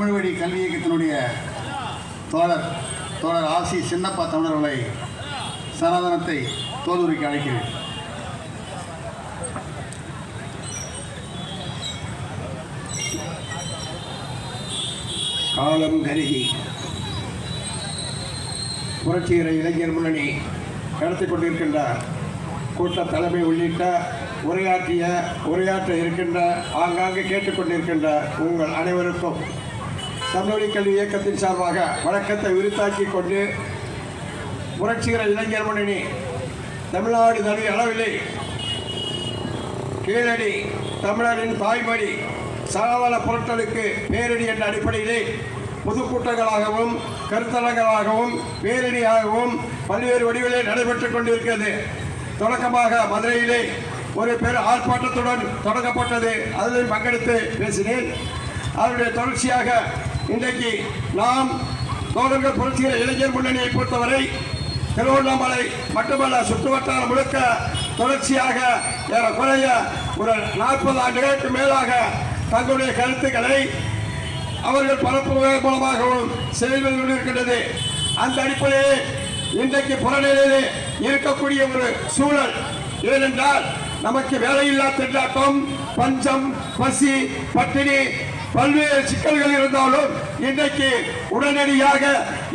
தமிழ் வழி கல்வி இயக்கத்தினுடைய தோழர் தோழர் ஆசி சின்னப்பா தமிழர்களை சனாதனத்தை தோதுரிக்கு அழைக்கிறேன். காலம் கருதி புரட்சிகர இளைஞர் முன்னணி நடத்தி கொண்டிருக்கின்ற கூட்ட தலைமை உள்ளிட்ட உரையாற்றிய உரையாற்ற இருக்கின்ற ஆங்காங்கே கேட்டுக்கொண்டிருக்கின்ற உங்கள் அனைவருக்கும் தமிழொலி கல்வி இயக்கத்தின் சார்பாக வழக்கத்தை விரித்தாக்கி கொண்டு புரட்சிகர இளைஞர் முன்னணி தமிழ்நாடு தனி அளவிலே கீழடி தமிழரின் தாய்மொழி சகவல பொருட்களுக்கு பேரடி என்ற அடிப்படையிலே பொதுக்கூட்டங்களாகவும் கருத்தரங்களாகவும் பேரணியாகவும் பல்வேறு வடிவிலே நடைபெற்றுக் கொண்டிருக்கிறது. தொடக்கமாக மதுரையிலே ஒரு பெரு ஆர்ப்பாட்டத்துடன் தொடங்கப்பட்டது. அதில் பங்கெடுத்து பேசினேன். அதனுடைய தொடர்ச்சியாக இன்றைக்கு நாம் தோழர்கள் புரட்சிகர இளைஞர் முன்னணியை பொறுத்தவரை திருவண்ணாமலை மட்டுமல்ல சுற்றுவட்டாரம் முழுக்க தொடர்ச்சியாக ஏறக்குறைய ஒரு நாற்பது ஆண்டுகளுக்கு மேலாக தங்களுடைய கருத்துக்களை அவர்கள் பரப்புவதன் மூலமாகவும் செயல்பட்டு கொண்டிருக்கின்றது அந்த அடிப்படையில் இன்றைக்கு புறநிலையிலே இருக்கக்கூடிய ஒரு சூழல் ஏனென்றால் நமக்கு வேலையில்லா திண்டாட்டம் பஞ்சம் பசி பட்டினி பல்வேறு சிக்கல்கள் இருந்தாலும் இன்றைக்கு உடனடியாக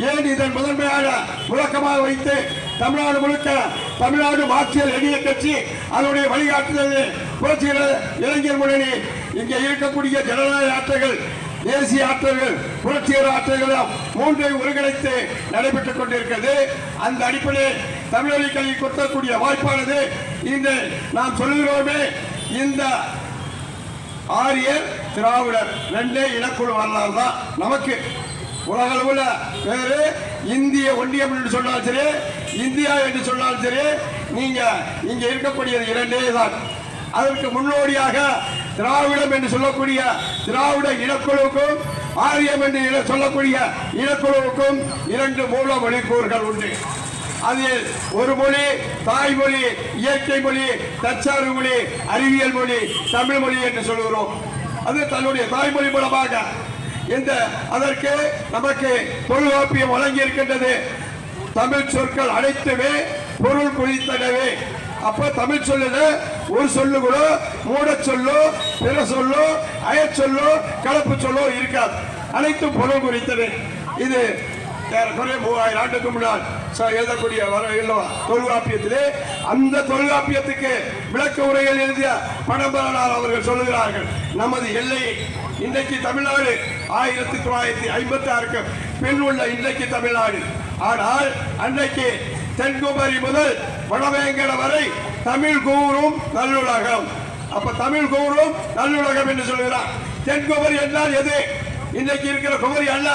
ஏன் இதன் முதன்மையான முழக்கமாக வைத்து தமிழ்நாடு முழுக்க தமிழ்நாடு மாற்றியல் எளிய கட்சி அதனுடைய வழிகாட்டுதலில் புரட்சிகர இளைஞர் முன்னணி இங்கே இருக்கக்கூடிய ஜனநாயக ஆற்றல்கள் தேசிய ஆற்றல்கள் புரட்சிகர ஆற்றல்களும் மூன்றை ஒருங்கிணைத்து நடைபெற்றுக் கொண்டிருக்கிறது. அந்த அடிப்படையில் தமிழக கல்வி கொடுக்கக்கூடிய வாய்ப்பானது இன்று நாம் சொல்லுகிறோமே இந்த ஆரியர் திராவிடர் ரெண்டே இனக்குழு வரலாறு தான் நமக்கு உலகளவில் வேறு இந்திய ஒன்றியம் என்று சொன்னாலும் சரி இந்தியா என்று சொன்னாலும் சரி நீங்கள் இங்கே இருக்கக்கூடியது இரண்டே தான். அதற்கு முன்னோடியாக திராவிடம் என்று சொல்லக்கூடிய திராவிட இனக்குழுவுக்கும் ஆரியம் என்று சொல்லக்கூடிய இனக்குழுவுக்கும் இரண்டு மூல மொழிக்கூறுகள் உண்டு. அதில் ஒரு மொழி தாய்மொழி இயற்கை மொழி தற்சார்பு மொழி அறிவியல் மொழி தமிழ் மொழி என்று சொல்கிறோம் அது தன்னுடைய தாய்மொழி மூலமாக. இந்த அதற்கு நமக்கு தொல்காப்பியம் வழங்கி இருக்கின்றது தமிழ் சொற்கள் அனைத்துமே பொருள் குறித்தனவே. அப்ப தமிழ் சொல்லுல ஒரு சொல்லு கூட மூட சொல்லோ பிற சொல்லோ அயச்சொல்லோ கலப்பு சொல்லோ இருக்காது. அனைத்தும் பொருள் குறித்தது. இது ஏறக்குறைய மூவாயிரம் ஆண்டுக்கு முன்னால் ச- எழுதக்கூடிய வர இல்லவா தொல்காப்பியத்திலே அந்த தொல்காப்பியத்துக்கு விளக்க உரைகள் எழுதிய பணம்பரனார் அவர்கள் சொல்லுகிறார்கள் நமது எல்லையை இன்றைக்கு தமிழ்நாடு ஆயிரத்தி தொள்ளாயிரத்தி ஐம்பத்தி ஆறுக்கு பின் உள்ள இன்றைக்கு தமிழ்நாடு. ஆனால் அன்றைக்கு தென்குமரி முதல் வடவேங்கட வரை தமிழ் கூறும் நல்லுலகம். அப்ப தமிழ் கூறும் நல்லுலகம் என்று சொல்கிறார் தென்குமரி என்றால் எது? இன்றைக்கு இருக்கிற குமரி அல்ல.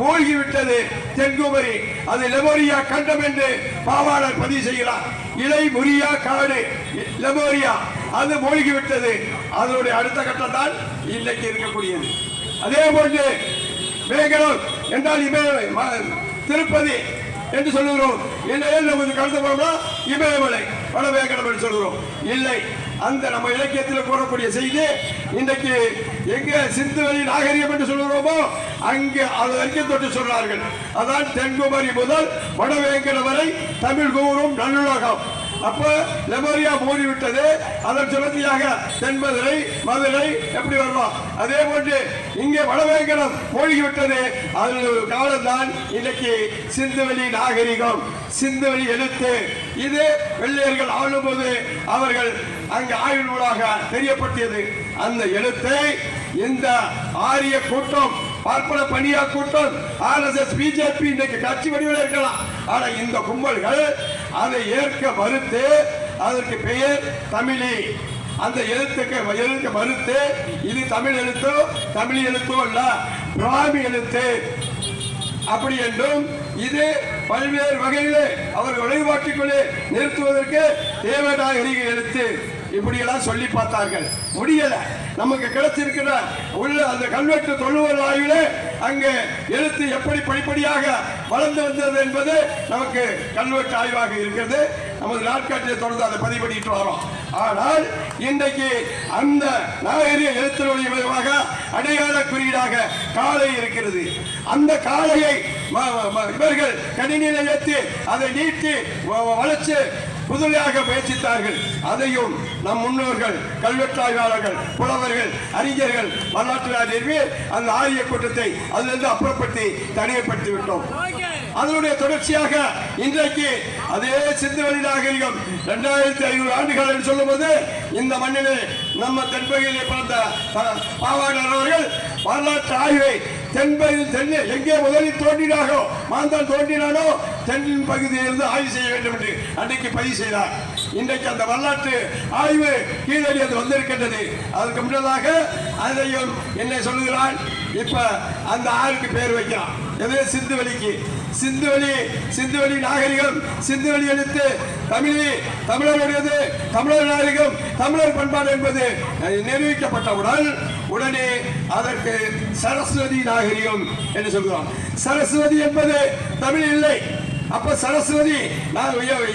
மூழ்கிவிட்டது தென்குமரி அது லெமோரியா கண்டம் என்று பாவாளர் பதிவு செய்கிறார். இலை முரியா காடு லெமோரியா அது மூழ்கிவிட்டது. அதனுடைய அடுத்த கட்டம் தான் இன்னைக்கு இருக்கக்கூடியது. அதே போன்று மேகலூர் என்றால் இமயமலை திருப்பதி என்று சொல்லுகிறோம். என்ன நமது கடந்து போனோம்னா இமயமலை வடவேகடம் என்று சொல்கிறோம் இல்லை அந்த நம்ம இலக்கியத்தில் கூறக்கூடிய செய்தி இன்றைக்கு எங்க சிந்துவெளி நாகரிகம் என்று சொல்கிறோமோ அங்கே அது வரைக்கும் தொட்டு சொல்றார்கள். அதான் தென்குமரி முதல் வடவேங்கட வரை தமிழ் கூறும் நல்லுலகம். அப்ப லெமோரியா மூடிவிட்டது அதன் சுழற்சியாக தென்மதுரை மதுரை எப்படி வரலாம் அதே போன்று இங்கே வடவேங்கடம் மூழ்கிவிட்டது அதில் ஒரு காலம்தான் இன்னைக்கு சிந்துவெளி நாகரிகம். சிந்துவெளி எழுத்து இது வெள்ளையர்கள் ஆளும்போது அவர்கள் அங்கு ஆய்வு நூலாக தெரியப்பட்டது அந்த எழுத்தை இந்த ஆரிய கூட்டம் பார்ப்பன பணியா கூட்டம். ஆர்எஸ்எஸ் பிஜேபி இன்னைக்கு கட்சி வடிவில் இருக்கலாம். ஆனா இந்த கும்பல்கள் அதை ஏற்க மறுத்து அதற்கு பெயர் தமிழி. அந்த எழுத்துக்கு எழுத்த மறுத்து இது தமிழ் எழுத்தோ தமிழ் எழுத்தோ அல்ல பிராமி எழுத்து. அப்படி என்றும் இது பல்வேறு வகையிலே அவர் வழிபாட்டுக்குள்ளே நிறுத்துவதற்கு தேவநாகரிக எழுத்து. இப்படியெல்லாம் சொல்லி பார்த்தார்கள். முடியல. நமக்கு கிடைச்சிருக்கிற உள்ள அந்த கல்வெட்டு தொழுவல் ஆய்விலே அங்கே எழுத்து எப்படி படிப்படியாக வளர்ந்து வந்தது என்பது நமக்கு கல்வெட்டு ஆய்வாக இருக்கிறது. நமது நாட்காட்டியை தொடர்ந்து அதை பதிவு பண்ணிட்டு வரோம். ஆனால் இன்றைக்கு அந்த நாகரிக எழுத்தினுடைய விதமாக அடையாள குறியீடாக காளை இருக்கிறது. அந்த காளையை இவர்கள் கணினியில ஏற்றி அதை நீட்டி வளர்ச்சி வளைச்சு புதுமையாக முயற்சித்தார்கள். அதையும் நம் முன்னோர்கள் கல்வெட்டாய்வாளர்கள் புலவர்கள் அறிஞர்கள் வரலாற்று அந்த ஆரிய கூட்டத்தை அதிலிருந்து அப்புறப்படுத்தி தனிமைப்படுத்தி விட்டோம். அதனுடைய தொடர்ச்சியாக இன்றைக்கு அதே சிந்துவெளி நாகரிகம் இரண்டாயிரத்தி ஐநூறு ஆண்டுகள் என்று சொல்லும்போது இந்த மண்ணிலே நம்ம தென்பகுதியிலே பிறந்த ப- பாவாணர் அவர்கள் வரலாற்று ஆய்வை தென்பகுதியில் தென் எங்கே முதலில் தோன்றினாரோ மாந்தான் தோன்றினானோ தென்னின் பகுதியிலிருந்து ஆய்வு செய்ய வேண்டும் என்று அன்றைக்கு பதிவு செய்தார். இன்றைக்கு அந்த வரலாற்று ஆய்வு கீழடி அது வந்திருக்கின்றது. அதற்கு முன்னதாக அதையும் என்ன சொல்லுகிறான் இப்ப அந்த ஆளுக்கு பேர் வைக்கிறான். எது? சிந்துவெளிக்கு. சிந்துவெளி சிந்துவெளி நாகரிகம். சிந்துவெளி எழுத்து தமிழி தமிழருடையது தமிழர் நாகரிகம் தமிழர் பண்பாடு என்பது நிரூபிக்கப்பட்டவுடன் உடனே அதற்கு சரஸ்வதி நாகரிகம் என்று சொல்கிறோம் சரஸ்வதி என்பது தமிழ் இல்லை. அப்ப சரஸ்வதி நான் ஐயா-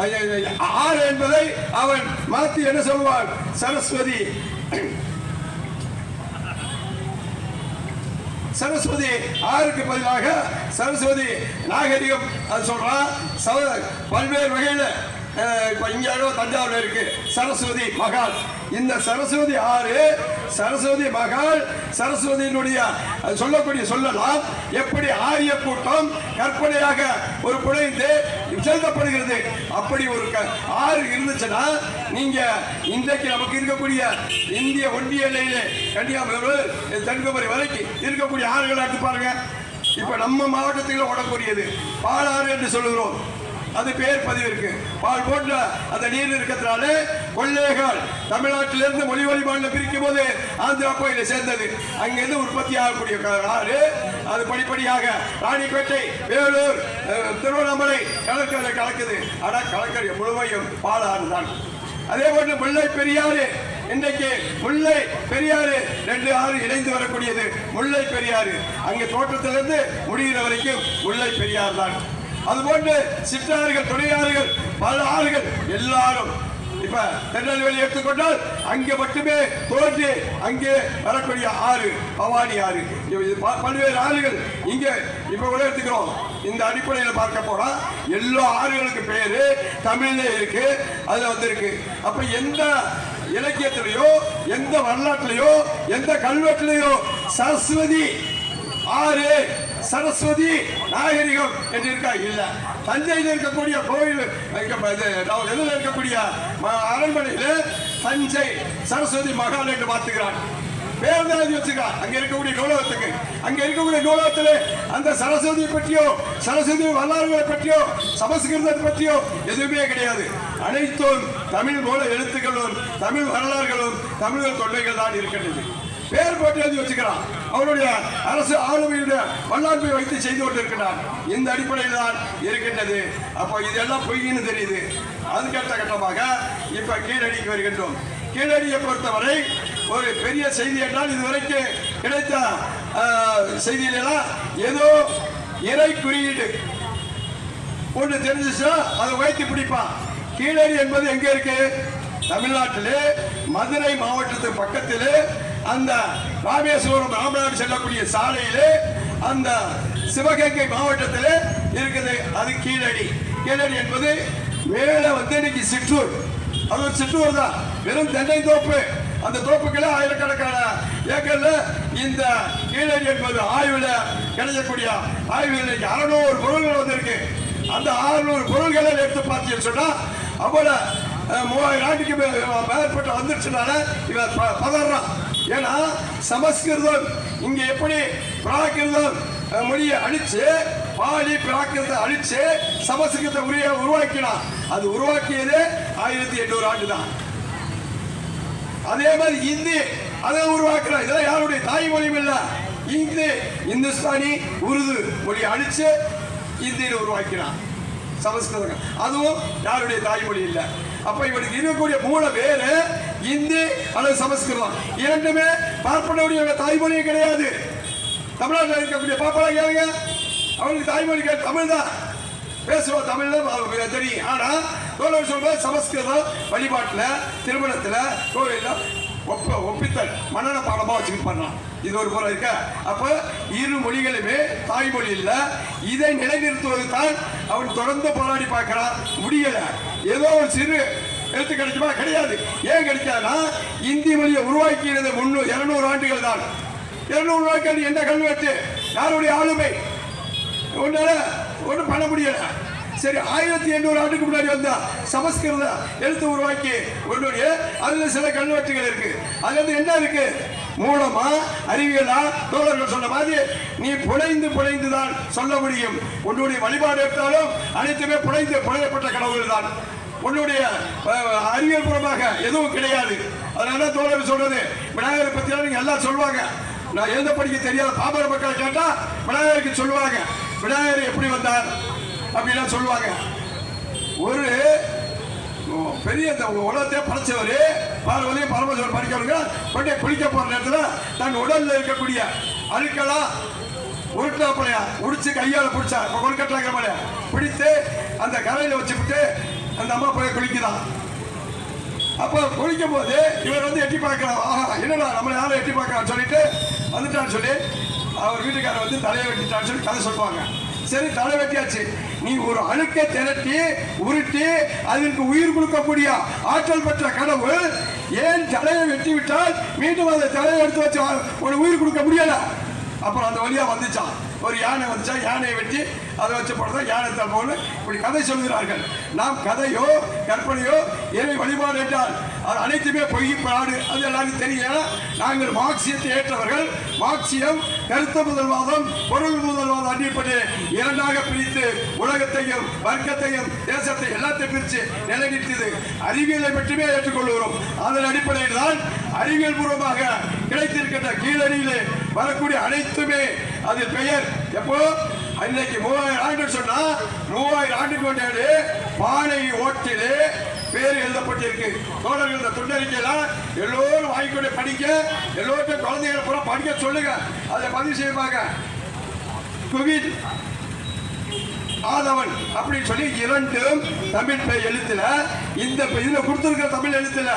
ஐயா- ஆறு என்பதை அவன் மாத்தி என்ன சொல்வான் சரஸ்வதி. சரஸ்வதி ஆறுக்கு பதிலாக சரஸ்வதி நாகரிகம் அது சொல்றான் பல்வேறு வகையில் இப்போ இங்கே தஞ்சாவூர்ல இருக்கு. சரஸ்வதி மகால் இந்த சரஸ்வதி ஆறு சரஸ்வதி மகள் சரஸ்வதியினுடைய அது சொல்லக்கூடிய சொல்லலாம் எப்படி ஆரிய கூட்டம் கற்பனையாக ஒரு புழைந்து செலுத்தப்படுகிறது. அப்படி ஒரு க- ஆறு இருந்துச்சுன்னா நீங்க இன்றைக்கு நமக்கு இருக்கக்கூடிய இந்திய ஒன்றிய எல்லையிலே கன்னியாகுமரி தென்குமரி வரைக்கும் இருக்கக்கூடிய ஆறுகளை எடுத்து பாருங்க. இப்ப நம்ம மாவட்டத்தில் ஓடக்கூடியது பாலாறு என்று சொல்லுகிறோம். அது பேர் பதிவு இருக்கு. பால் போன்ற அந்த நீர் இருக்கிறதுனால கொள்ளைகள் தமிழ்நாட்டிலிருந்து மொழி வழி மாநிலம் பிரிக்கும் போது ஆந்திரா கோயிலை சேர்ந்தது. அங்கிருந்து உற்பத்தி ஆகக்கூடிய ஆறு அது படிப்படியாக ராணிப்பேட்டை வேலூர் திருவண்ணாமலை கடற்கரை கலக்குது. ஆனால் கடற்கரை முழுமையும் பாலாறு தான். அதே போன்று முல்லை பெரியாறு. இன்றைக்கு முல்லை பெரியாறு ரெண்டு ஆறு இணைந்து வரக்கூடியது முல்லை பெரியாறு. அங்கே தோட்டத்திலிருந்து முடிகிற வரைக்கும் முல்லை பெரியாறு தான். அதுபோன்று சிற்றாறுகள் துணையாறுகள் பல ஆறுகள் எல்லாரும் இப்ப திருநெல்வேலி எடுத்துக்கொண்டால் அங்கே மட்டுமே தோன்றி அங்கே வரக்கூடிய ஆறு பவானி ஆறு. இது ப- பல்வேறு ஆறுகள் இங்கே இப்ப கூட எடுத்துக்கிறோம். இந்த அடிப்படையில் பார்க்க போனா எல்லா ஆறுகளுக்கு பேரு தமிழ்ல இருக்கு அதுல வந்திருக்கு. அப்ப எந்த இலக்கியத்திலேயோ எந்த வரலாற்றிலேயோ எந்த கல்வெட்டிலேயோ சரஸ்வதி ஆறு சரஸ்வதி நாகரிகம் என்று இருக்கா? இல்ல. தஞ்சையில் இருக்கக்கூடிய கோயில் இது நம்ம எதில் இருக்கக்கூடிய ம- தஞ்சை சரஸ்வதி மகால் என்று பார்த்துக்கிறான் பேருந்தாதி வச்சுக்கிறான் அங்க இருக்கக்கூடிய நூலகத்துக்கு அங்க இருக்கக்கூடிய நூலகத்துல அந்த சரஸ்வதி பற்றியோ சரஸ்வதி வரலாறுகளை பற்றியோ சமஸ்கிருதத்தை பற்றியோ எதுவுமே கிடையாது. அனைத்தும் தமிழ் மூல எழுத்துக்களும் தமிழ் வரலாறுகளும் தமிழ் தொல்லைகள் தான் இருக்கின்றது. பேர் போட்டு எழுதி வச்சுக்கிறான். அவருடைய அரசு ஆளுமையுடைய வல்லாண்மை வைத்து செய்து கொண்டிருக்கிறார் இந்த அடிப்படையில் தான் இருக்கின்றது. அப்போ இதெல்லாம் பொய்ன்னு தெரியுது. அதுக்கடுத்த கட்டமாக இப்ப கீழடிக்கு வருகின்றோம். கீழடியை பொறுத்தவரை ஒரு பெரிய செய்தி என்றால் இதுவரைக்கும் கிடைத்த செய்தியிலாம் ஏதோ இறை குறியீடு. ஒன்று தெரிஞ்சுச்சுன்னா அதை வைத்து பிடிப்பான். கீழடி என்பது எங்கே இருக்குது தமிழ்நாட்டிலே மதுரை மாவட்டத்துக்கு பக்கத்திலே அந்த ராமேஸ்வரம் ராமநாடு செல்லக்கூடிய சாலையிலே அந்த சிவகங்கை மாவட்டத்திலே இருக்குது. அது கீழடி. கீழடி என்பது மேலே வந்து இன்னைக்கு சிற்றூர். அது ஒரு சிற்றூர் தான். வெறும் தென்னை தோப்பு. அந்த தோப்புக்குள்ள ஆயிரக்கணக்கான ஏக்கர்ல இந்த கீழடி என்பது ஆய்வில் கிடைக்கக்கூடிய ஆய்வில் இன்னைக்கு அறுநூறு பொருள்கள் வந்திருக்கு. அந்த அறுநூறு பொருள்களை எடுத்து பார்த்தீங்கன்னு சொன்னா அவ்வளோ மூவாயிரம் ஆண்டுக்கு மே- மேற்பட்ட வந்துருச்சுனால இவன் பதறான். ஏன்னா சமஸ்கிருதம் இங்கே எப்படி பிராகிருதம் மொழியை அழிச்சு பாலி பிராகிருதத்தை அழிச்சு சமஸ்கிருத உரிய உருவாக்கினான். அது உருவாக்கியது ஆயிரத்தி எண்ணூறு ஆண்டு தான் அதே மாதிரி இந்தி அதை உருவாக்குறான். இதெல்லாம் யாருடைய தாய்மொழியும் இல்லை. இந்தி இந்துஸ்தானி உருது மொழி அழிச்சு இந்தியில் உருவாக்கினான். சமஸ்கிருதம். அதுவும் யாருடைய தாய்மொழி இல்லை. அப்ப இவனுக்கு இருக்கக்கூடிய மூல வேறு இந்தி அல்லது சமஸ்கிருதம். இரண்டுமே பார்ப்பனுடைய தாய்மொழியே கிடையாது. தமிழ்நாட்டில் இருக்கக்கூடிய பாப்பா கேளுங்க. அவனுக்கு தாய்மொழி கே- தமிழ் தான். பேசுவோம் தமிழ்ல அவங்களுக்கு தெரியும். ஆனா தோழர் சொல்ற சமஸ்கிருதம் வழிபாட்டுல திருமணத்துல கோவில்ல ஒப்ப ஒப்பித்தல் மன்னன பாடமா வச்சுக்கிட்டு பண்ணலாம். இது ஒரு புறம் இருக்க? அப்ப இரு மொழிகளுமே தாய்மொழி இல்லை. இதை நிலைநிறுத்துவது தான் அவன் தொடர்ந்து போராடி பார்க்கிறான். முடியலை. ஏதோ ஒரு சிறு எழுத்து கிடைக்குமா? கிடையாது. ஏன் கிடைக்காதுன்னா இந்தி மொழியை உருவாக்கியது முன்னூறு இருநூறு ஆண்டுகள் தான். இருநூறு ஆண்டுகள் என்ன கல்வெட்டு? யாருடைய ஆளுமை? உன்னால ஒன்றும் பண்ண முடியல. சரி ஆயிரத்தி எண்ணூறு ஆண்டுக்கு முன்னாடி வந்தா சமஸ்கிருத எழுத்து உருவாக்கி ஒன்றுடைய அதுல சில கல்வெட்டுகள் இருக்கு. அதுல இருந்து என்ன இருக்கு? மூலமா அறிவியலா தோழர்கள் சொன்ன மாதிரி நீ புனைந்து புனைந்து தான் சொல்ல முடியும். உன்னுடைய வழிபாடு எடுத்தாலும் அனைத்துமே புனைந்து புனையப்பட்ட கடவுள் தான் உன்னுடைய அறிவியல் பூர்வமாக எதுவும் கிடையாது. அதனால தோழர் சொல்றது விநாயகரை பத்தி நீங்க எல்லாம் சொல்லுவாங்க. நான் எழுத படிக்க தெரியாத பாமர மக்களை கேட்டா விநாயகருக்கு சொல்லுவாங்க விநாயகர் எப்படி வந்தார்? அப்படிலாம் சொல்லுவாங்க. ஒரு பெரிய உலகத்தை படைச்சவர் பார்வதியும் பரமசிவர் படிக்கிறவங்க கொண்டே குளிக்க போற நேரத்தில் தன் உடல்ல இருக்கக்கூடிய அழுக்கெல்லாம் உருட்டாப்பலையா உடிச்சு கையால் பிடிச்சா இப்ப கொழுக்கட்டாங்கிற பிடித்து அந்த கரையில் வச்சுக்கிட்டு அந்த அம்மா போய் குளிக்கிறான் அப்போ குளிக்கும் போது இவர் வந்து எட்டி பார்க்கலாம் ஆஹா என்னடா நம்மளை யாரும் எட்டி பார்க்கறான்னு சொல்லிட்டு வந்துட்டான்னு சொல்லி அவர் வீட்டுக்காரர் வந்து தலையை வெட்டிட்டான்னு சொல்லி கதை சொல்லுவாங்க. சரி தலை வெட்டியாச்சு. நீ ஒரு அழுக்கை திரட்டி உருட்டி அதற்கு உயிர் கொடுக்கக்கூடிய ஆற்றல் பெற்ற கடவுள் ஏன் தலையை வெட்டி விட்டால் மீண்டும் அந்த தலையை எடுத்து வச்சு ஒரு உயிர் கொடுக்க முடியல? அப்புறம் அந்த வழியாக வந்துச்சான் ஒரு யானை வந்துச்சா? யானையை வெட்டி அதை வச்சு போடுறதா? யானை தல்போன்னு இப்படி கதை சொல்கிறார்கள். நாம் கதையோ கற்பனையோ இறை வழிபாடு என்றால் அது அனைத்துமே பொய் பாடு அது எல்லாருக்கும் தெரியல. நாங்கள் மார்க்சியத்தை ஏற்றவர்கள். மார்க்சியம் கருத்த முதல்வாதம் பொருள் முதல்வாதம் அடிப்படை இரண்டாக பிரித்து உலகத்தையும் வர்க்கத்தையும் தேசத்தை எல்லாத்தையும் பிரித்து நிலைநிறுத்தியது. அறிவியலை மட்டுமே ஏற்றுக்கொள்கிறோம். அதன் அடிப்படையில் தான் அறிவியல் பூர்வமாக கிடைத்திருக்கின்ற கீழடியிலே வரக்கூடிய அனைத்துமே அதில் பெயர். எப்போ? அன்னைக்கு மூவாயிரம் ஆண்டு சொன்னா மூவாயிரம் ஆண்டுக்கு முன்னாடி பானை ஓட்டிலே பேர் எழுதப்பட்டிருக்கு. தோழர்கள் இந்த துண்டறிக்கையெல்லாம் எல்லோரும் வாங்கிக்கொண்டு படிக்க எல்லோருக்கும் குழந்தைகளை பூரா படிக்க சொல்லுங்க. அதை பதிவு செய்வாங்க. குவிட் ஆதவன் அப்படின்னு சொல்லி இரண்டும் தமிழ் எழுத்துல இந்த பெ- இதுல கொடுத்துருக்க தமிழ் எழுத்துல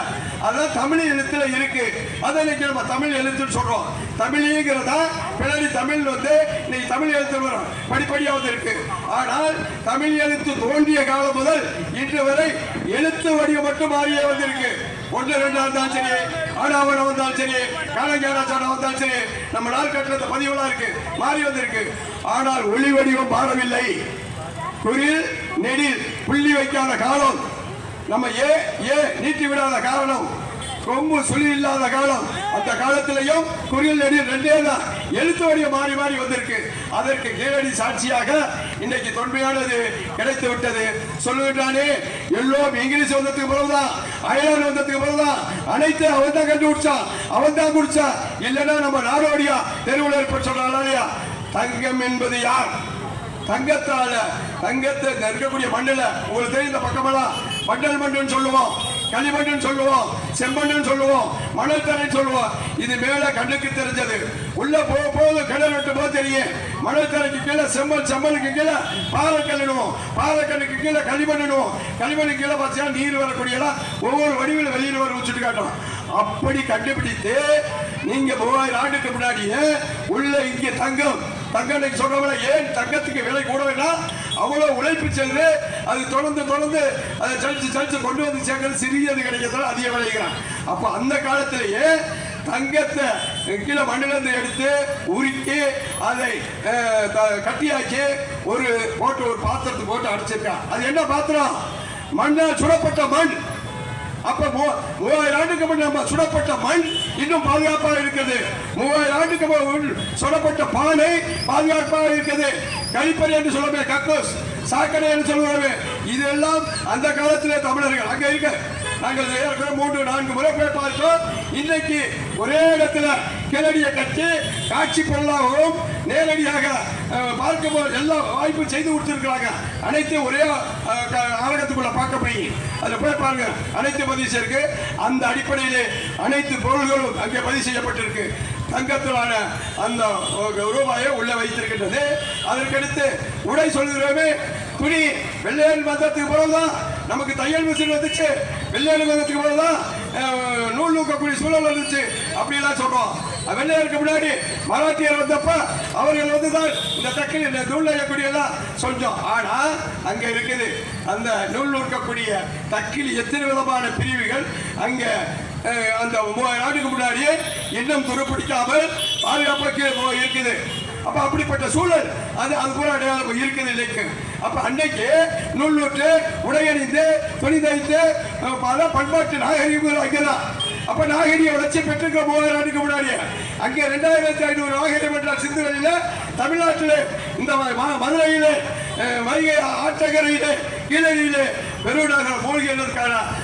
அதான் தமிழ் எழுத்துல இருக்கு. அதை இன்னைக்கு நம்ம தமிழ் எழுத்துன்னு சொல்றோம். தமிழ்ங்கிறதா பின்னாடி தமிழ் வந்து இன்னைக்கு தமிழ் எழுத்து வரும். படிப்படியா இருக்கு. ஆனால் தமிழ் எழுத்து தோன்றிய காலம் முதல் இன்று வரை எழுத்து வடிவம் மட்டும் மாறியே வந்திருக்கு. ஒன்று ரெண்டா இருந்தாலும் சரி ஆடாவன வந்தாலும் சரி காலங்காராச்சாரம் வந்தாலும் சரி நம்ம நாள் கட்டுறது பதிவுலாம் இருக்கு. மாறி வந்திருக்கு. ஆனால் ஒளி வடிவம் மாறவில்லை. குரில் நெடில் புள்ளி வைக்காத காலம். நம்ம ஏ ஏ நீட்டி விடாத காரணம். கொம்பு சுழி இல்லாத காலம். அந்த காலத்திலையும் குரில் நெடி ரெண்டே தான். எழுத்து வடிவம் மாறி மாறி வந்திருக்கு. அதற்கு கீழடி சாட்சியாக இன்னைக்கு தொன்மையானது கிடைத்து விட்டது. சொல்லுகின்றானே எல்லோரும் இங்கிலீஷ் வந்ததுக்கு பிறகுதான் அயலாந்து வந்ததுக்கு பிறகுதான் அனைத்து அவன் தான் கண்டுபிடிச்சான் அவன் தான் குடிச்சான் இல்லைன்னா நம்ம நாடோடியா தெருவில் இருப்ப சொல்றாங்க தங்கம் என்பது யார்? தங்கத்தால தங்கத்தை இருக்கக்கூடிய மண்ணில் உங்களுக்கு தெரியும் இந்த பக்கமெல்லாம் மண்டல் மண்ணுன்னு சொல்லுவோம் களிமண்ணுன்னு சொல்லுவோம் செம்மண்ணுன்னு சொல்லுவோம் மணல்தரைன்னு சொல்லுவோம். இது மேல கண்ணுக்கு தெரிஞ்சது. உள்ள போக போது கடல் வெட்டும் போது தெரியும். மணல்தரைக்கு கீழே செம்மண் செம்மலுக்கு கீழே பாறை கல்லிடுவோம் பாறை கல்லுக்கு கீழே களிமண்ணுவோம் களிமண்ணுக்கு கீழே பார்த்தீங்கன்னா நீர் வரக்கூடிய ஒவ்வொரு வடிவில் வெளியில் வர வச்சுட்டு காட்டும் அப்படி கண்டுபிடித்து நீங்க மூவாயிரம் ஆண்டுக்கு முன்னாடியே உள்ள இங்கே தங்கம் தங்கம் இன்னைக்கு ஏன் தங்கத்துக்கு விலை கூட வேணாம் அவ்வளோ உழைப்பு சென்று அது தொடர்ந்து தொடர்ந்து அதை சலிச்சு சலிச்சு கொண்டு வந்து சேர்க்கறது சிறியது கிடைக்கிறதால அதிக விளைகிறான் அப்போ அந்த காலத்திலேயே தங்கத்தை கீழே மண்ணிலிருந்து எடுத்து உருக்கி அதை கட்டியாக்கி ஒரு போட்டு ஒரு பாத்திரத்தை போட்டு அடைச்சிருக்கான். அது என்ன பாத்திரம்? மண்ணால் சுடப்பட்ட மண். அப்ப மூ- மூவாயிரம் ஆண்டுக்கு முன் நம்ம சுடப்பட்ட மண் இன்னும் பாதுகாப்பாக இருக்குது மூவாயிரம் ஆண்டுக்கு முன் சுடப்பட்ட பானை பாதுகாப்பாக இருக்குது கழிப்பறை என்று சொல்லுமே கக்கோஸ் சாக்கடை என்று சொல்லுவாங்க இதெல்லாம் அந்த காலத்திலே தமிழர்கள். அங்க இருக்க நாங்கள் ஏற்கனவே மூன்று நான்கு முறை போய் பார்த்தோம். இன்னைக்கு ஒரே இடத்துல கிளடியை கட்டி காட்சி பொருளாகவும் நேரடியாக பார்க்க போ- எல்லா வாய்ப்பும் செய்து கொடுத்துருக்கிறாங்க. அனைத்தும் ஒரே அஹ், க- பார்க்க போய் அதில் போய் பாருங்க. அனைத்து பதிவு செய்யிருக்கு அந்த அடிப்படையில் அனைத்து பொருள்களும் அங்கே பதிவு செய்யப்பட்டிருக்கு. தங்கத்திலான அந்த ரூபாயை உள்ளே வைத்திருக்கின்றது. அதற்கடுத்து உடை சொல்கிறோமே துணி வெள்ளையன் மதத்துக்கு பிறகுதான் நமக்கு தையல் மிஷின் வந்துச்சு. வெள்ளையாடு வந்ததுக்கு போலதான் அஹ், நூல் நூக்கக்கூடிய சூழல் வந்துச்சு. அப்படிலாம் சொல்றோம். அஹ், வெள்ளையருக்கு முன்னாடி மராட்டியர் வந்தப்ப அவர்கள் வந்துதான் இந்த தக்கில் இந்த நூல் நெய்யக்கூடியெல்லாம் சொஞ்சம். ஆனா அங்க இருக்குது அந்த நூல் நூற்கக்கூடிய தக்கில் எத்தனை விதமான பிரிவுகள்? அங்க அந்த மூவாயிரம் ஆண்டுக்கு முன்னாடியே இன்னும் துருப்பிடிக்காமல் பாதுகாப்பாக இருக்குது அப்ப அப்படிப்பட்ட சூழல் அது அது கூட அடையாளம் இருக்குது இன்னைக்கு அப்ப அன்னைக்கு நூல் நூற்று உடையணிந்து துணி தைத்து பல பண்பாட்டு நாகரிகங்கள் அங்கேதான். அப்ப நாகரிக வளர்ச்சி பெற்றிருக்க மூவாயிரம் ஆண்டுக்கு முன்னாடியே. அங்கே ரெண்டாயிரத்தி ஐநூறு நாகரிகம் என்ற சிந்துவெளியில தமிழ்நாட்டில் இந்த ம- ம- வைகை ஆற்றங்கரையிலே கீழடியிலே பெருநகர மூழ்கி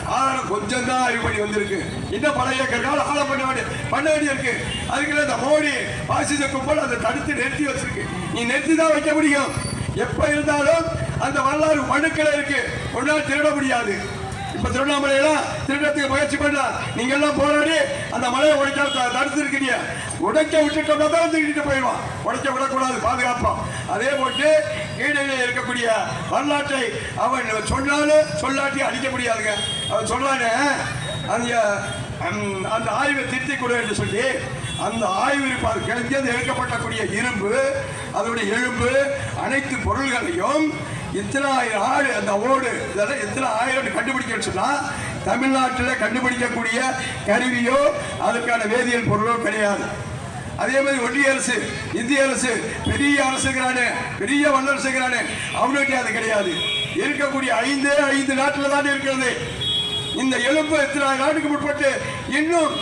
ஆதாரம் கொஞ்சம் தான் ஆய்வு பண்ணி வந்திருக்கு. இன்னும் பல ஏக்கர் ஆழம் பண்ண வேண்டிய பண்ண வேண்டியிருக்கு. அதுக்குள்ள இந்த மோடி பாசிச கும்பல் அதை தடுத்து நிறுத்தி வச்சிருக்கு. நீ நிறுத்தி தான் வைக்க முடியும். எப்ப இருந்தாலும் அந்த வரலாறு மனுக்கள் இருக்கு. ஒன்னால் திருட முடியாது. இப்ப திருவண்ணாமலையெல்லாம் திருடத்துக்கு முயற்சி பண்ணா நீங்க எல்லாம் போராடி அந்த மலையை உடைக்க த- தடுத்து இருக்கீங்க உடைக்க விட்டுட்டோம்னா தான் திருட்டு போயிடுவான். உடைக்க விடக்கூடாது பாதுகாப்போம் அதே போட்டு கீழே இருக்கக்கூடிய வரலாற்றை அவன் சொன்னாலும் சொல்லாட்டி அழிக்க முடியாதுங்க. அவன் சொன்னானே அந்த அந்த ஆய்வை திருத்தி கொடு என்று சொல்லி அந்த ஆய்விருப்பார் இருப்பார் கிழங்கியது எடுக்கப்பட்டக்கூடிய இரும்பு அதனுடைய எலும்பு அனைத்து பொருள்களையும் இத்தனை ஆயிரம் ஆடு அந்த ஓடு இதெல்லாம் எத்தனை ஆயிரம் கண்டுபிடிக்கணும்னு சொன்னால் தமிழ்நாட்டில் கண்டுபிடிக்கக்கூடிய கருவியோ அதற்கான வேதியியல் பொருளோ கிடையாது. அதே மாதிரி ஒன்றிய அரசு இந்திய அரசு பெரிய அரசுங்கிறானே பெரிய வல்லரசுங்கிறானே அவனுக்கு அது கிடையாது. இருக்கக்கூடிய ஐந்தே ஐந்து நாட்டில் தான் இருக்கிறது. இந்த எலும்பு எத்தனை நாட்டுக்கு முற்பட்டு இன்னும்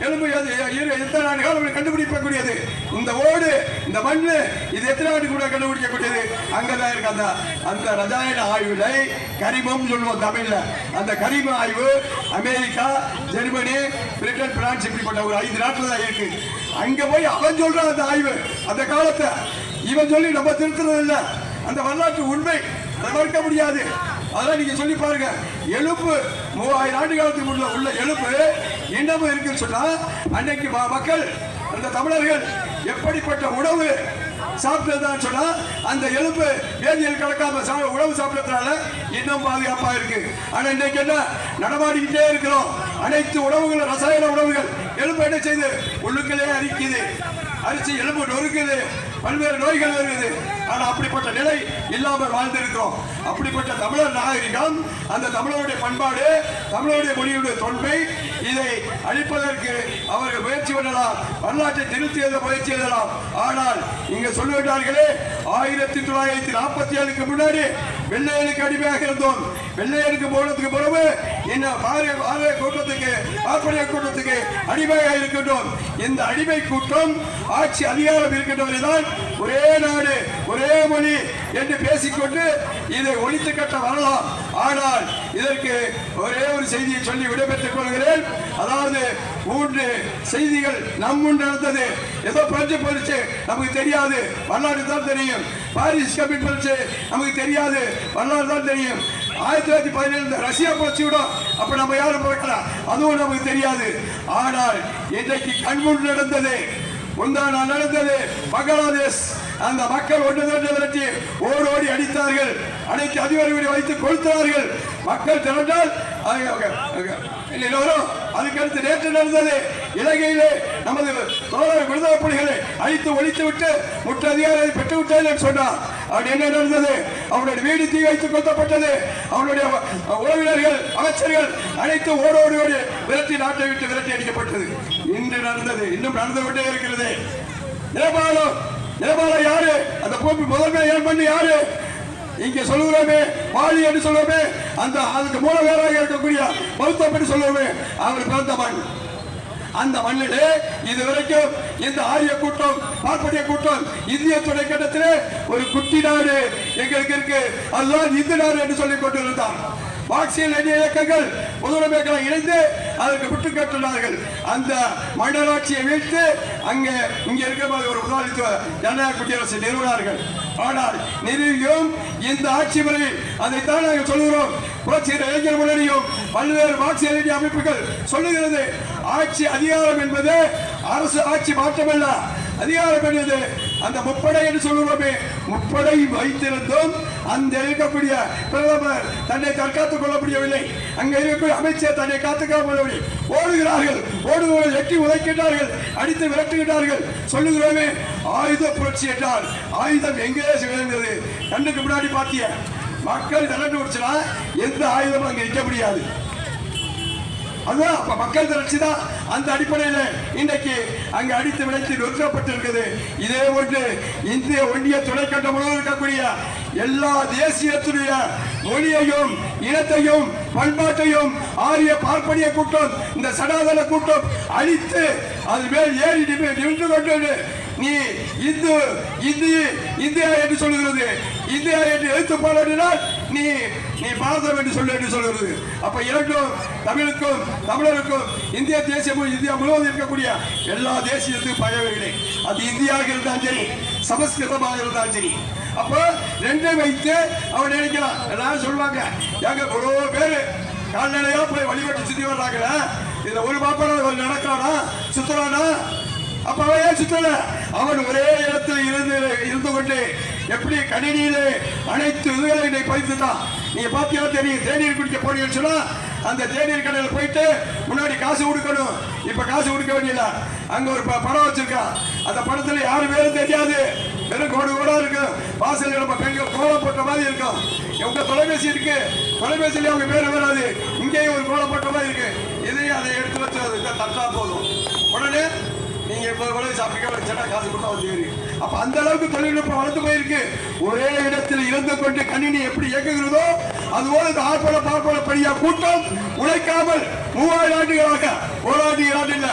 எலும்பு எது- இரு- எத்தனை ஆண்டு காலம் கண்டுபிடிக்கக்கூடியது? இந்த ஓடு இந்த மண்ணு இது எத்தனை ஆண்டு கூட கண்டுபிடிக்கக்கூடியது? அங்கதான் இருக்கு அந்த அந்த ரசாயன ஆய்வுல கரிமம் சொல்லுவோம் தமிழ்ல. அந்த கரிம ஆய்வு அமெரிக்கா ஜெர்மனி பிரிட்டன் பிரான்ஸ் இப்படிப்பட்ட ஒரு ஐந்து நாட்டில் தான் இருக்கு. அங்க போய் அவன் சொல்றான் அந்த ஆய்வு. அந்த காலத்தை இவன் சொல்லி நம்ம திருத்துறது இல்ல. அந்த வரலாற்று உண்மை அதை மறுக்க முடியாது. அதெல்லாம் நீங்க சொல்லி பாருங்க. எலும்பு மூவாயிரம் ஆண்டு காலத்துக்கு உள்ள உள்ள எலும்பு என்னமும் இருக்குன்னு சொன்னா அன்னைக்கு மக்கள் அந்த தமிழர்கள் எப்படிப்பட்ட உணவு சாப்பிட்டதுதான் சொன்னா அந்த எலும்பு வேதியியல் கலக்காம சா- உணவு சாப்பிட்டதுனால இன்னும் பாதுகாப்பா இருக்கு. ஆனா இன்னைக்கு என்ன? நடமாடிக்கிட்டே இருக்கிறோம். அனைத்து உணவுகள் ரசாயன உணவுகள். எலும்பு என்ன செய்யுது? உள்ளுக்களே அரிக்குது. அரிசி எலும்பு நொறுக்குது. பல்வேறு நோய்கள் வருகிறது. ஆனால் அப்படிப்பட்ட நிலை இல்லாமல் வாழ்ந்திருக்கிறோம். அப்படிப்பட்ட தமிழர் நாகரிகம் அந்த தமிழருடைய பண்பாடு தமிழருடைய மொழியுடைய தொன்மை இதை அழிப்பதற்கு அவர்கள் முயற்சி பண்ணலாம். வரலாற்றை திருத்தி எழுத முயற்சி எழுதலாம். ஆனால் இங்க சொல்லுகிறார்களே ஆயிரத்தி தொள்ளாயிரத்தி நாற்பத்தி ஏழுக்கு முன்னாடி வெள்ளையனுக்கு அடிமையாக இருந்தோம். வெள்ளையனுக்கு போனதுக்கு பிறகு என்ன பாரிய பாரிய கூட்டத்துக்கு பார்ப்பனிய கூட்டத்துக்கு அடிமையாக இருக்கின்றோம். இந்த அடிமை கூட்டம் ஆட்சி அதிகாரம் இருக்கின்றவரை தான் ஒரே நாடு ஒரே மொழி என்று பேசிக்கொண்டு இதை ஒழித்து கட்ட வரலாம். ஆனால் இதற்கு ஒரே ஒரு செய்தியை சொல்லி விடைபெற்றுக் கொள்கிறேன். அதாவது மூன்று செய்திகள் நம் முன் நடந்தது. ஏதோ பஞ்சு பறிச்சு நமக்கு தெரியாது. வரலாறு தான் தெரியும். பாரிஸ் கமிட் பறிச்சு நமக்கு தெரியாது. வரலாறு தான் தெரியும். ஆயிரத்தி தொள்ளாயிரத்தி பதினேழு ரஷ்யா போச்சு விடும் அப்ப நம்ம யாரும் பிறக்கலாம் அதுவும் நமக்கு தெரியாது. ஆனால் இன்றைக்கு கண்முன் நடந்தது. முந்தா நாள் நடந்தது. பங்களாதேஷ் அந்த மக்கள் ஒன்று திரண்டு விரட்டி ஓடோடி அடித்தார்கள். அனைத்து அதிகாரிகளை வைத்து கொளுத்தார்கள் மக்கள் திரண்டால் எல்லோரும் அதுக்கடுத்து நேற்று நடந்தது. இலங்கையிலே நமது தோழர் விடுதலை புலிகளை அழித்து ஒழித்து விட்டு முற்று அதிகாரத்தை பெற்று விட்டார் என்று சொன்னார். அவன் என்ன நடந்தது? அவனுடைய வீடு தீ வைத்து கொத்தப்பட்டது. அவனுடைய உறவினர்கள் அமைச்சர்கள் அனைத்து ஓடோடியோடு விரட்டி நாட்டை விட்டு விரட்டி அடிக்கப்பட்டது. இன்று நடந்தது இன்னும் நடந்து கொண்டே இருக்கிறது. நேபாளம் நேபாளம் யாரு? அந்த பூமி முதன்மை ஏன் பண்ணி யாரு? இங்க சொல்லுகிறோமே பாலி என்று சொல்லுவோமே அந்த அதுக்கு மூலவேராக இருக்கக்கூடிய பௌத்தம் என்று சொல்லுவோமே அவர் பிறந்த மண். அந்த மண்ணிலே இதுவரைக்கும் இந்த ஆரிய கூட்டம் பார்ப்பனிய கூட்டம் இந்திய துணைக்கண்டத்திலே ஒரு குட்டி நாடு எங்களுக்கு இருக்கு. அதுதான் இந்து நாடு என்று சொல்லிக் கொண்டிருந்தார் மார்க்சியல் எண்ணிய இயக்கங்கள் முதலமைச்சர்களை இணைந்து அதற்கு விட்டு கட்டினார்கள் அந்த மண்டலாட்சியை வீழ்த்து அங்கே இங்கே இருக்கிற ஒரு முதலாளித்துவ ஜனநாயக குடியரசு நிறுவனார்கள் ஆனால் நிறுவியும் இந்த ஆட்சி முறையில் அதைத்தான் நாங்கள் சொல்கிறோம் புரட்சி இளைஞர் முன்னணியும் பல்வேறு மார்க்சியல் இந்திய அமைப்புகள் சொல்லுகிறது. ஆட்சி அதிகாரம் என்பது அரசு ஆட்சி மாற்றமல்ல அதிகாரம் என்பது அந்த முப்படை என்று சொல்லுவோமே முப்படை வைத்திருந்தும் அந்த இருக்கக்கூடிய பிரதமர் தன்னை தற்காத்துக் கொள்ள முடியவில்லை. அங்க இருக்கக்கூடிய அமைச்சர் தன்னை காத்துக் முடியவில்லை ஓடுகிறார்கள் ஓடுகிறவர்கள் எட்டி உதைக்கின்றார்கள் அடித்து விரட்டுகிறார்கள் சொல்லுகிறோமே ஆயுத புரட்சி என்றால் ஆயுதம் எங்கே விளைந்தது கண்ணுக்கு முன்னாடி பார்த்திய? மக்கள் திரண்டு முடிச்சுனா எந்த ஆயுதமும் அங்கே நிற்க முடியாது. அதுதான் அப்ப மக்கள் திரட்சி தான் அந்த அடிப்படையில் இன்றைக்கு அங்கு அடித்து விளைத்து நொறுக்கப்பட்டிருக்குது இதே ஒன்று இந்திய ஒன்றிய துணைக்கண்டம் முழுவதும் இருக்கக்கூடிய எல்லா தேசியத்துடைய மொழியையும் இனத்தையும் பண்பாட்டையும் ஆரிய பார்ப்பனிய கூட்டம் இந்த சனாதன கூட்டம் அழித்து அது மேல் ஏறி நின்று கொண்டு நீ இந்து இந்து இந்தியா என்று சொல்லுகிறது. இந்தியா என்று எழுத்து பாடினால் நீ நீ பாரதம் என்று சொல்லு என்று சொல்கிறது. அப்ப இரண்டும் தமிழுக்கும் தமிழருக்கும் இந்திய தேசியமும் இந்தியா முழுவதும் இருக்கக்கூடிய எல்லா தேசியத்துக்கும் பயவில்லை அது இந்தியாக இருந்தாலும் சரி சமஸ்கிருதமாக இருந்தாலும் சரி. அப்போ ரெண்டை வைத்து அவன் நினைக்கலாம் எல்லாரும் சொல்லுவாங்க எங்க இவ்வளோ பேர் கால்நடையா போய் வழிபட்டு சுத்தி வர்றாங்களே? இதுல ஒரு பாப்பா நடக்கானா? சுத்தரானா அப்ப அவன் ஏன் சுத்தல? அவன் ஒரே இடத்தில் இருந்து இருந்து கொண்டு எப்படி கணினியிலே அனைத்து இதுகளை பதித்துட்டான் நீங்க பாத்தீங்கன்னா தெரியும். தேநீர் குடிக்க போனீங்கன்னு சொன்னா அந்த தேநீர் கடையில் போயிட்டு முன்னாடி காசு கொடுக்கணும். இப்ப காசு கொடுக்க வேண்டியல அங்க ஒரு ப- படம் வச்சிருக்கான் அந்த படத்துல யாரு பேரும் தெரியாது. வெறும் கோடு கோடா இருக்கும் வாசல் நம்ம பெண்கள் கோலம் போட்ட மாதிரி இருக்கும். உங்க தொலைபேசி இருக்கு. தொலைபேசியில அவங்க பேர் வராது. இங்கேயும் ஒரு கோலம் போட்ட மாதிரி இருக்கு. இதையும் அதை எடுத்து வச்சு தட்டா போதும். உடனே நீங்க இப்ப கூட சாப்பிட்டு வச்சா காசு கொடுத்தா வந்து ஏறி. அப்ப அந்த அளவுக்கு தொழில்நுட்பம் வளர்ந்து போயிருக்கு. ஒரே இடத்தில் இருந்து கொண்டு கணினி எப்படி இயக்குகிறதோ அதுபோல இந்த ஆர்ப்பாட பார்ப்பன படியா கூட்டம் உழைக்காமல் மூவாயிரம் ஆண்டுகளாக ஒரு ஆண்டு இல்ல.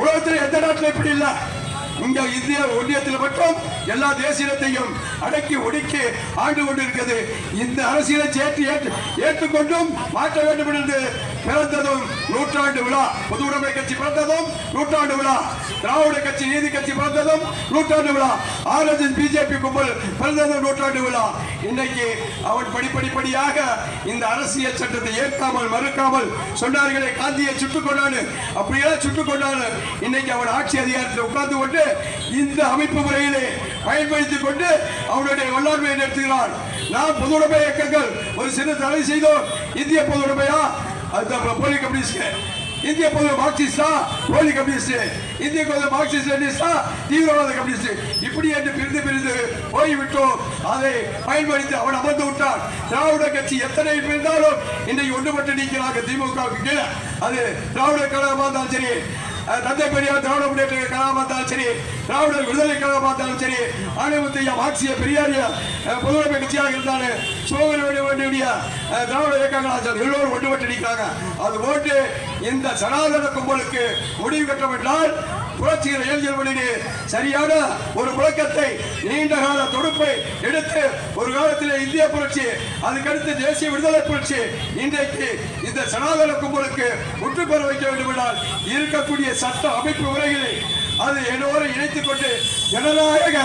உலகத்தில் எந்த நாட்டில் இப்படி இல்லை. இங்க இந்திய ஒன்றியத்தில் மட்டும் எல்லா தேசியத்தையும் அடக்கி ஒடுக்கி ஆண்டு கொண்டிருக்கிறது. இந்த அரசியலை சேர்த்து ஏற்று ஏற்றுக்கொண்டும் மாற்ற வேண்டும் என்று பிறந்ததும் நூற்றாண்டு விழா பொது உடைமை கட்சி பிறந்ததும் நூற்றாண்டு விழா திராவிட கட்சி நீதி கட்சி பிறந்ததும் நூற்றாண்டு விழா ஆர்எஸ்எஸ் பிஜேபி கும்பல் பிறந்ததும் நூற்றாண்டு விழா. இன்னைக்கு அவன் படிப்படிப்படியாக இந்த அரசியல் சட்டத்தை ஏற்காமல் மறுக்காமல் சொன்னார்களே காந்தியை சுட்டுக் கொண்டானு அப்படியெல்லாம் சுட்டுக் கொண்டானு இன்னைக்கு அவன் ஆட்சி அதிகாரத்தில் உட்கார்ந்து கொண்டு இந்த அமைப்பு முறையிலே பயன்படுத்திக் கொண்டு அவனுடைய வல்லாண்மையை நடத்துகிறான் நாம் பொதுவுடைமை இயக்கங்கள் ஒரு சிறு தடை செய்தோம். இந்திய பொதுவுடைமையா அதுதான் போலி கம்யூனிஸ்ட். இந்திய பொது மார்க்சிஸ்டா? போலி கம்யூனிஸ்ட். இந்திய பொது மார்க்சிஸ்டா தீவிரவாத கம்யூனிஸ்ட். இப்படி என்று பிரிந்து பிரிந்து போய்விட்டோம். அதை பயன்படுத்தி அவன் அமர்ந்து விட்டான். திராவிட கட்சி எத்தனை இருந்தாலும் இன்றைக்கு ஒன்றுபட்டு நீக்கிறாங்க திமுக கீழே. அது திராவிட கழகமாக இருந்தாலும் சரி தந்தை பெரியார் திராவிட முன்னேற்ற கழகமாக இருந்தாலும் சரி திராவிடர் விடுதலை கழகமாக இருந்தாலும் சரி ஆணையத்தையா மார்க்சிய பெரியாரிய அஹ், பொதுவுடைமை கட்சியாக இருந்தாலும் சோதனை வேண்டிய திராவிட இயக்கங்களாக எல்லோரும் ஒன்றுபட்டு நிற்கிறாங்க. அது போட்டு இந்த சனாதன கும்பலுக்கு முடிவு கட்டம் என்றால் புரட்சிகர இளைஞர் சரியான ஒரு புழக்கத்தை நீண்ட கால தொடுப்பை எடுத்து ஒரு காலத்தில் இந்திய புரட்சி அதுக்கடுத்து தேசிய விடுதலை புரட்சி இன்றைக்கு இந்த சனாதன கும்பலுக்கு முற்று பெற வைக்க வேண்டும் என்றால் இருக்கக்கூடிய சட்ட அமைப்பு முறைகளை அது என்னோடு இணைத்துக் கொண்டு ஜனநாயக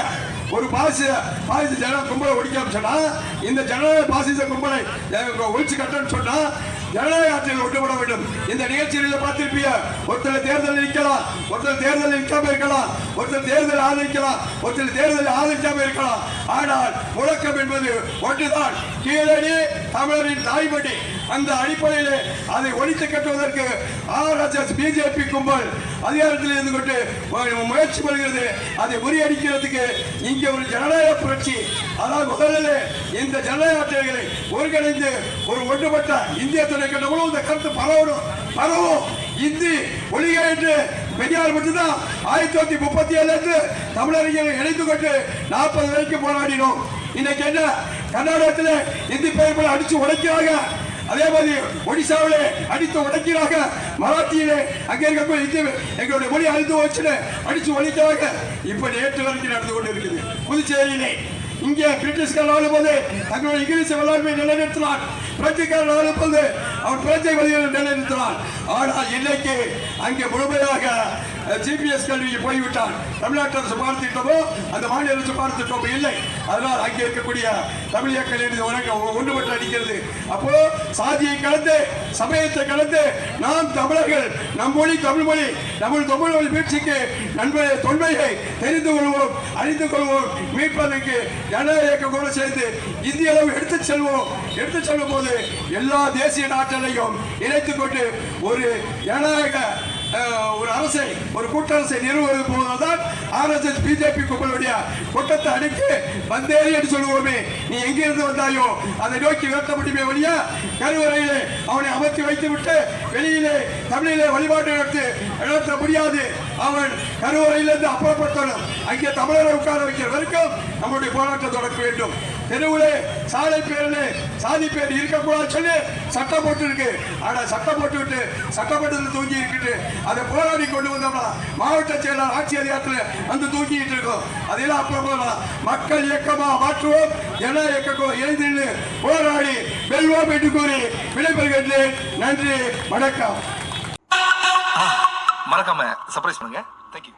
ஒரு பாசிச பாசிச ஜன கும்பலை ஒழிக்காம சொன்னா இந்த ஜனநாயக பாசிச கும்பலை ஒழிச்சு கட்டணும்னு சொன்னா ஜனநாயக ஆட்சியில் ஒட்டுப்பட வேண்டும். இந்த நிகழ்ச்சியில் பார்த்திருப்பிய? ஒருத்தர் தேர்தல் நிற்கலாம் ஒருத்தர் தேர்தல் நிற்காம இருக்கலாம் ஒருத்தர் தேர்தல் ஆதரிக்கலாம் ஒருத்தர் தேர்தல் ஆதரிக்காம இருக்கலாம். ஆனால் முழக்கம் என்பது ஒன்றுதான். கீழடி தமிழரின் தாய்மொழி அந்த அடிப்படையில் அதை ஒழித்து கட்டுவதற்கு ஆர்எஸ்எஸ் பிஜேபி கும்பல் அதிகாரத்தில் இருந்து கொண்டு முயற்சி பெறுகிறது அதை முறியடிக்கிறதுக்கு இங்கே ஒரு ஜனநாயக புரட்சி. அதாவது முதலில் இந்த ஜனநாயக ஒருங்கிணைந்து ஒரு ஒன்றுபட்ட இந்திய துணை முழு இந்த கருத்து பரவணும். பரவும். இந்தி ஒளிக என்று பெரியார் மட்டும்தான் ஆயிரத்தி தொள்ளாயிரத்தி முப்பத்தி ஏழுல இருந்து தமிழறிஞர்கள் இணைந்து கொண்டு நாற்பது வரைக்கும் போராடினோம். இன்னைக்கு என்ன? கர்நாடகத்தில் இந்தி பெயர்களை அடிச்சு உடைக்கிறாங்க. அதே மாதிரி ஒடிசாவிலே அடித்து உடைக்கிறாங்க. மராத்தியிலே அங்கே இருக்கக்கூடிய இந்தி எங்களுடைய மொழி அழுந்து வச்சுன்னு அடிச்சு ஒழிக்கிறாங்க இப்ப நேற்று வரைக்கும் நடந்து கொண்டு இருக்குது புதுச்சேரியிலே. இங்கே பிரிட்டிஷ்காரன் ஆளும்போது தங்களுடைய இங்கிலீஷ் வல்லாண்மை நிலைநிறுத்தினான் பிரெஞ்சுக்காரன் ஆளும்போது அவன் பிரெஞ்சை வழியில் நிலைநிறுத்தினார். ஆனால் இன்னைக்கு அங்கே முழுமையாக ஜிபிஎஸ் கல்விக்கு போய்விட்டால் தமிழ்நாட்டு அரசு பார்த்துட்டோமோ அந்த மாநில அரசு பார்த்துட்டோமோ இல்லை. அதனால் அங்கே இருக்கக்கூடிய தமிழக ஒன்றுபட்டு அடிக்கிறது. அப்போ சாதியை கலந்து சமயத்தை கலந்து நாம் தமிழர்கள் நம் மொழி தமிழ் மொழி தமிழ் தமிழ் மொழி வீழ்ச்சிக்கு நண்பரை தொன்மையை தெரிந்து கொள்வோம் அறிந்து கொள்வோம். மீட்பதற்கு ஜனநாயக கூட சேர்ந்து இந்திய அளவு எடுத்துச் செல்வோம். எடுத்து செல்லும் போது எல்லா தேசிய நாட்டிலையும் இணைத்துக் கொண்டு ஒரு ஜனநாயக ஒரு அரசை ஒரு கூட்டரசை நிறுவது போதுதான் ஆர்எஸ்எஸ் பிஜேபி கும்பலுடைய கூட்டத்தை அடித்து வந்தேறி என்று சொல்லுவோமே. நீ எங்கிருந்து வந்தாயோ அதை நோக்கி விரட்ட முடியுமே வழியா கருவறையிலே அவனை அமர்த்தி வைத்து விட்டு வெளியிலே தமிழிலே வழிபாடு நடத்தி நடத்த முடியாது. அவன் கருவறையிலிருந்து அப்புறப்படுத்தணும். அங்கே தமிழரை உட்கார வைக்கிற வரைக்கும் நம்முடைய போராட்டம் தொடக்க வேண்டும். தெருவிலே சாலை பேரிலே சாதி பேர் இருக்கக்கூடாது சொல்லி சட்டம் போட்டு இருக்கு ஆனா சட்டம் போட்டு விட்டு சட்டமன்றத்தில் தூங்கி இருக்கிட்டு அதை போராடி கொண்டு வந்தோம்னா மாவட்ட செயலர் ஆட்சி அதிகாரத்தில் வந்து தூங்கிட்டு இருக்கோம். அதெல்லாம் அப்புறமா மக்கள் இயக்கமா மாற்றுவோம் ஜன இயக்கம் இணைந்து போராடி வெல்வோம் என்று கூறி விடைபெறுகின்றேன். நன்றி வணக்கம். மறக்காம சர்ப்ரைஸ் பண்ணுங்க. தேங்க்யூ